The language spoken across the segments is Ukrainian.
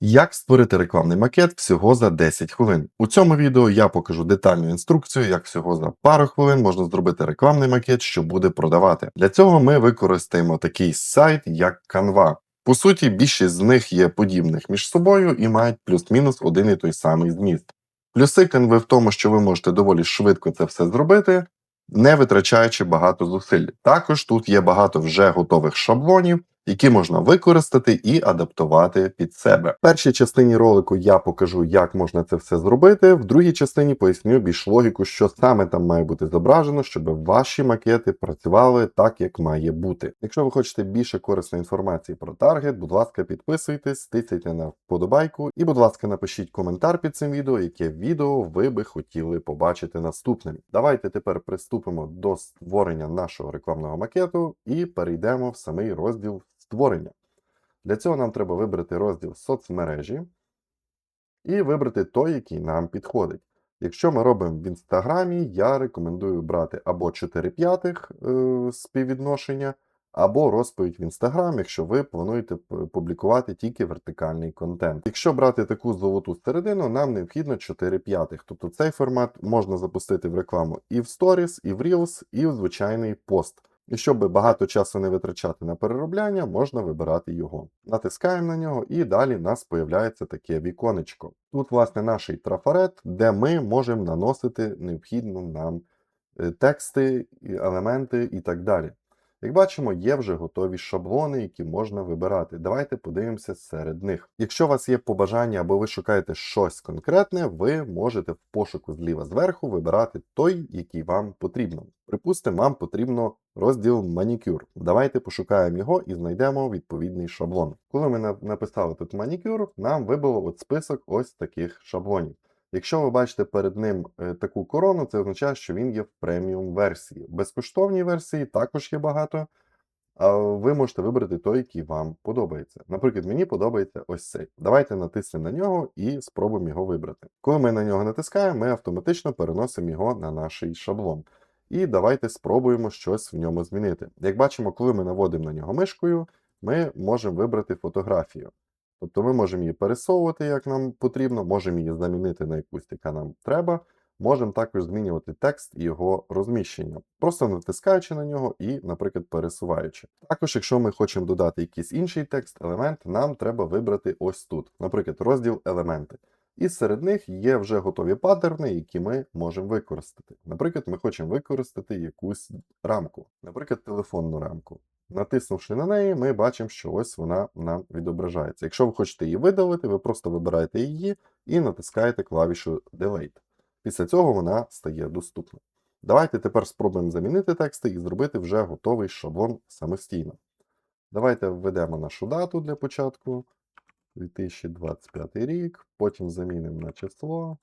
Як створити рекламний макет всього за 10 хвилин. У цьому відео я покажу детальну інструкцію, як всього за пару хвилин можна зробити рекламний макет, що буде продавати. Для цього ми використаємо такий сайт, як Canva. По суті, більшість з них є подібних між собою і мають плюс-мінус один і той самий зміст. Плюси Canva в тому, що ви можете доволі швидко це все зробити, не витрачаючи багато зусиль. Також тут є багато вже готових шаблонів, які можна використати і адаптувати під себе. В першій частині ролику я покажу, як можна це все зробити. В другій частині поясню більш логіку, що саме там має бути зображено, щоб ваші макети працювали так, як має бути. Якщо ви хочете більше корисної інформації про таргет, будь ласка, підписуйтесь, тицяйте на вподобайку і, будь ласка, напишіть коментар під цим відео, яке відео ви би хотіли побачити наступним. Давайте тепер приступимо до створення нашого рекламного макету і перейдемо в самий розділ створення. Для цього нам треба вибрати розділ соцмережі і вибрати той, який нам підходить. Якщо ми робимо в інстаграмі, я рекомендую брати або 4 п'ятих е, співвідношення, або розповідь в інстаграм, якщо ви плануєте публікувати тільки вертикальний контент. Якщо брати таку золоту середину, нам необхідно 4 п'ятих. Тобто цей формат можна запустити в рекламу і в Stories, і в Reels, і в звичайний пост. І щоб багато часу не витрачати на переробляння, можна вибирати його. Натискаємо на нього, і далі в нас появляється таке віконечко. Тут, власне, наш трафарет, де ми можемо наносити необхідну нам е, тексти, елементи і так далі. Як бачимо, є вже готові шаблони, які можна вибирати. Давайте подивимося серед них. Якщо у вас є побажання або ви шукаєте щось конкретне, ви можете в пошуку зліва зверху вибирати той, який вам потрібно. Припустимо, вам потрібно розділ манікюр. Давайте пошукаємо його і знайдемо відповідний шаблон. Коли ми написали тут манікюр, нам вибило от список ось таких шаблонів. Якщо ви бачите перед ним е, таку корону, це означає, що він є в преміум версії. В безкоштовній версії також є багато. А ви можете вибрати той, який вам подобається. Наприклад, мені подобається ось цей. Давайте натиснемо на нього і спробуємо його вибрати. Коли ми на нього натискаємо, ми автоматично переносимо його на наш шаблон. І давайте спробуємо щось в ньому змінити. Як бачимо, коли ми наводимо на нього мишкою, ми можемо вибрати фотографію. Тобто ми можемо її пересовувати, як нам потрібно, можемо її замінити на якусь, яка нам треба. Можемо також змінювати текст і його розміщення, просто натискаючи на нього і, наприклад, пересуваючи. Також, якщо ми хочемо додати якийсь інший текст, елемент, нам треба вибрати ось тут, наприклад, розділ елементи. І серед них є вже готові паттерни, які ми можемо використати. Наприклад, ми хочемо використати якусь рамку, наприклад, телефонну рамку. Натиснувши на неї, ми бачимо, що ось вона нам відображається. Якщо ви хочете її видалити, ви просто вибираєте її і натискаєте клавішу Delete. Після цього вона стає доступна. Давайте тепер спробуємо замінити тексти і зробити вже готовий шаблон самостійно. Давайте введемо нашу дату для початку. 2025 рік, потім замінимо на число.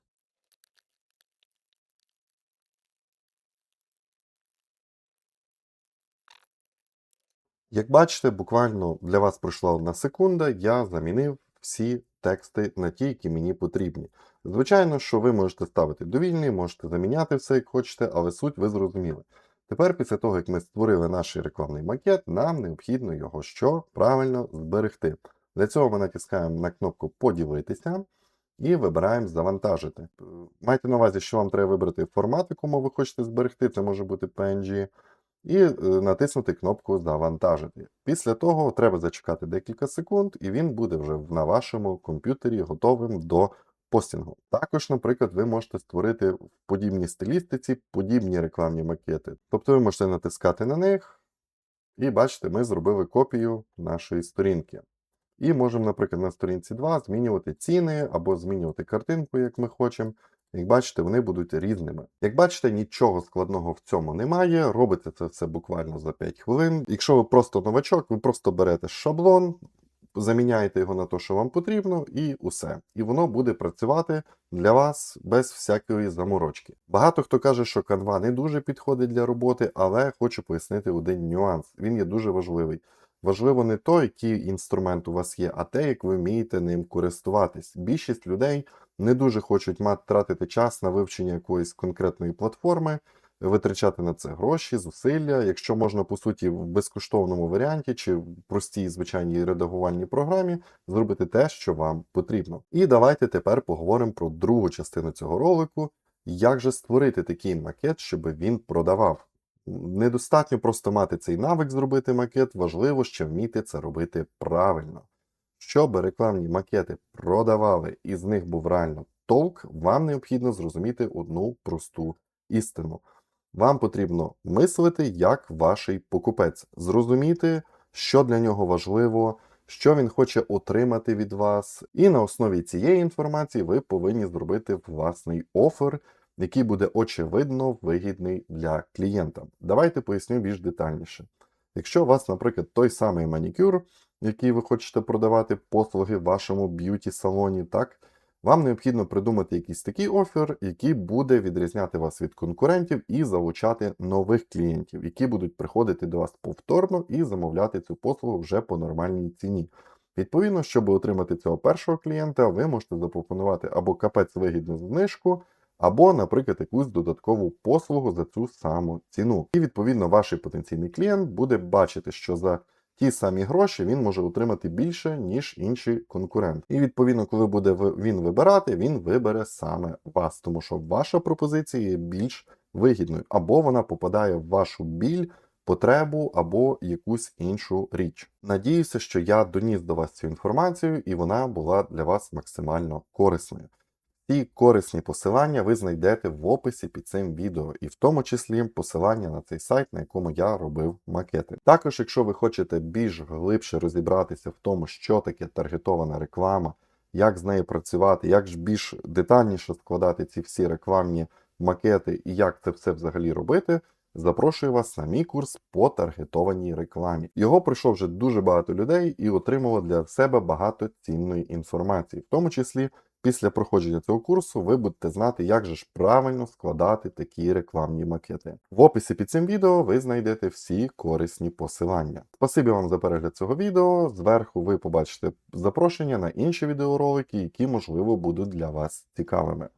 Як бачите, буквально для вас пройшла одна секунда, я замінив всі тексти на ті, які мені потрібні. Звичайно, що ви можете ставити довільний, можете заміняти все, як хочете, але суть ви зрозуміли. Тепер, після того, як ми створили наш рекламний макет, нам необхідно його що правильно зберегти. Для цього ми натискаємо на кнопку Поділитися і вибираємо Завантажити. Е, Майте на увазі, що вам треба вибрати формат, якому ви хочете зберегти, це може бути PNG, і е, натиснути кнопку Завантажити. Після того треба зачекати декілька секунд, і він буде вже на вашому комп'ютері готовим до постінгу. Також, наприклад, ви можете створити в подібній стилістиці подібні рекламні макети. Тобто ви можете натискати на них, і бачите, ми зробили копію нашої сторінки. І можемо, наприклад, на сторінці 2 змінювати ціни або змінювати картинку, як ми хочемо. Як бачите, вони будуть різними. Як бачите, нічого складного в цьому немає. Робите це все буквально за 5 хвилин. Якщо ви просто новачок, ви просто берете шаблон, заміняєте його на те, що вам потрібно, і усе. І воно буде працювати для вас без всякої заморочки. Багато хто каже, що Canva не дуже підходить для роботи, але хочу пояснити один нюанс. Він є дуже важливий. Важливо не то, який інструмент у вас є, а те, як ви вмієте ним користуватись. Більшість людей не дуже хочуть мати тратити час на вивчення якоїсь конкретної платформи. витрачати на це гроші, зусилля, якщо можна, по суті, в безкоштовному варіанті чи в простій звичайній редагувальній програмі зробити те, що вам потрібно. І давайте тепер поговоримо про другу частину цього ролику. Як же створити такий макет, щоб він продавав? Недостатньо просто мати цей навик зробити макет, важливо ще вміти це робити правильно. Щоб рекламні макети продавали і з них був реально толк, вам необхідно зрозуміти одну просту істину. Вам потрібно мислити як ваш покупець, зрозуміти, що для нього важливо, що він хоче отримати від вас. І на основі цієї інформації ви повинні зробити власний офер, який буде очевидно вигідний для клієнта. Давайте поясню більш детальніше. Якщо у вас, наприклад, той самий манікюр, який ви хочете продавати послуги в вашому б'юті-салоні, так, вам необхідно придумати якийсь такий офер, який буде відрізняти вас від конкурентів і залучати нових клієнтів, які будуть приходити до вас повторно і замовляти цю послугу вже по нормальній ціні. Відповідно, щоб отримати цього першого клієнта, ви можете запропонувати або капець вигідну знижку, або, наприклад, якусь додаткову послугу за цю саму ціну. І відповідно ваш потенційний клієнт буде бачити, що за ті самі гроші він може отримати більше, ніж інші конкуренти. І відповідно, коли буде він вибирати, він вибере саме вас, тому що ваша пропозиція є більш вигідною, або вона попадає в вашу біль. Потребу або якусь іншу річ. Надіюся, що я доніс до вас цю інформацію і вона була для вас максимально корисною. Ці корисні посилання ви знайдете в описі під цим відео, і в тому числі посилання на цей сайт, на якому я робив макети. Також, якщо ви хочете більш глибше розібратися в тому, що таке таргетована реклама, як з нею працювати, як ж більш детальніше складати ці всі рекламні макети і як це все взагалі робити. Запрошую вас на мій курс по таргетованій рекламі. Його пройшов вже дуже багато людей і отримало для себе багато цінної інформації, в тому числі Після проходження цього курсу ви будете знати, як же ж правильно складати такі рекламні макети. В описі під цим відео ви знайдете всі корисні посилання. Спасибі вам за перегляд цього відео. Зверху ви побачите запрошення на інші відеоролики, які можливо будуть для вас цікавими.